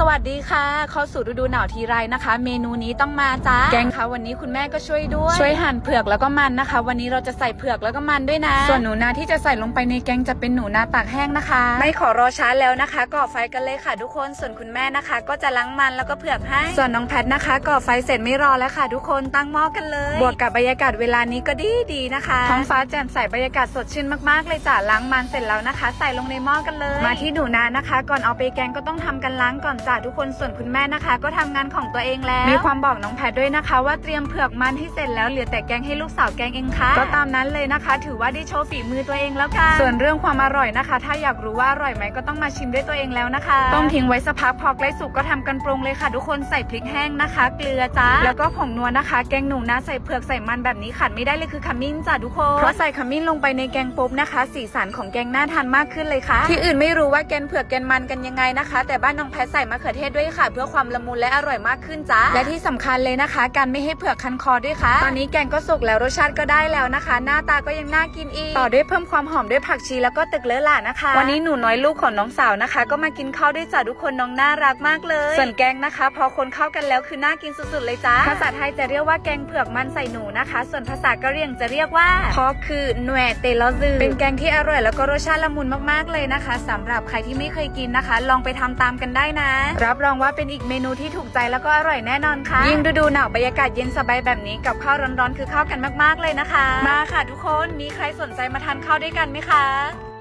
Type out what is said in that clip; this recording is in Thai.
สวัสดีค่ะ เข้าสู่ฤดูหนาวทีไรนะคะ เมนูนี้ต้องมาจ้าแกงค่ะวันนี้คุณแม่ก็ช่วยด้วย ช่วยหั่นเผือกแล้วก็มันนะคะ วันนี้เราจะใส่เผือกแล้วก็มันด้วยนะ ส่วนหนูนาที่จะใส่ลงไปในแกงจะเป็นหนูนาตากแห้งนะคะ ไม่ขอรอช้าแล้วนะคะก่อไฟกันเลยค่ะทุกคนส่วนคุณแม่นะคะ ก็จะล้างมันแล้วก็เผือกให้ ส่วนน้องแพทนะคะก่อไฟเสร็จไม่รอแล้วค่ะ ทุกคนตั้งหม้อกันเลย บวกกับบรรยากาศเวลานี้ก็ดีดีๆนะคะท้องฟ้าแจ่มใสบรรยากาศสดชื่นมากๆเลยจ้ะล้างมันเสร็จแล้วนะคะ ใส่ลงในหม้อกันเลย มาที่หนูนานะคะ ก่อนเอาไปแกงก็ต้องทำกันล้างก่อนจ้ะทุกคนส่วนคุณแม่นะคะ ก็ทำงานของตัวเองแล้วมีความบอกน้องแพทด้วยนะคะ ว่าเตรียมเผือกมันให้เสร็จแล้วเหลือแต่แกงให้ลูกสาวแกงเองค่ะก็ตามนั้นเลยนะคะ ถือว่าได้โชว์ฝีมือตัวเองแล้วค่ะส่วนเรื่องความอร่อยนะคะ ถ้าอยากรู้ว่าอร่อยไหมก็ต้องมาชิมด้วยตัวเองแล้วนะคะต้องทิ้งไว้สักพักพอใกล้สุกก็ทำกันปรุงเลยค่ะ ทุกคนใส่พริกแห้งนะคะ เกลือจ้าแล้วก็ผงนัวนะคะ แกงหนูนะใส่เผือกใส่มันแบบนี้ขาดไม่ได้เลยคือขมิ้นจ้ะทุกคนเพราะใส่ขมิ้นลงไปในแกงปุ๊บนะคะ สีสันของแกงน่าทานมากขึ้นเลยค่ะที่อื่นไม่รู้ว่าแกงเผือกแกงมันกันยังไงนะคะ แต่บ้านน้องแพทใส่มะเขือเทศด้วยค่ะ เพื่อความละมุนและอร่อยมากขึ้นจ้าและที่สำคัญเลยนะคะ การไม่ให้เผือกคันคอด้วยค่ะ ตอนนี้แกงก็สุกแล้วรสชาติก็ได้แล้วนะคะ หน้าตาก็ยังน่ากินอีก ต่อด้วยเพิ่มความหอมด้วยผักชีแล้วก็ตึกเลอะหล่านะคะ วันนี้หนูน้อยลูกของน้องสาวนะคะ ก็มากินข้าวด้วยจ้ะทุกคนน้องน่ารักมากเลย ส่วนแกงนะคะ พอคนเข้ากันแล้วคือน่ากินสุดๆเลยจ้าภาษาไทยจะเรียกว่าแกงเผือกมันใส่หนูนะคะ ส่วนภาษากะเหรี่ยงจะเรียกว่าพอคือหน่วยเตลอซือเป็นแกงที่อร่อยแล้วก็รสชาติละมุนมากๆเลยนะคะสำหรับใครที่ไม่เคยกินนะคะ ลองไปทำตามกันได้นะรับรองว่าเป็นอีกเมนูที่ถูกใจแล้วก็อร่อยแน่นอนค่ะ ยิ่งฤดูหนาวบรรยากาศเย็นสบายแบบนี้กับข้าวร้อนๆ คือเข้ากันมากๆเลยนะคะ มาค่ะทุกคนมีใครสนใจมาทานข้าวด้วยกันไหมคะ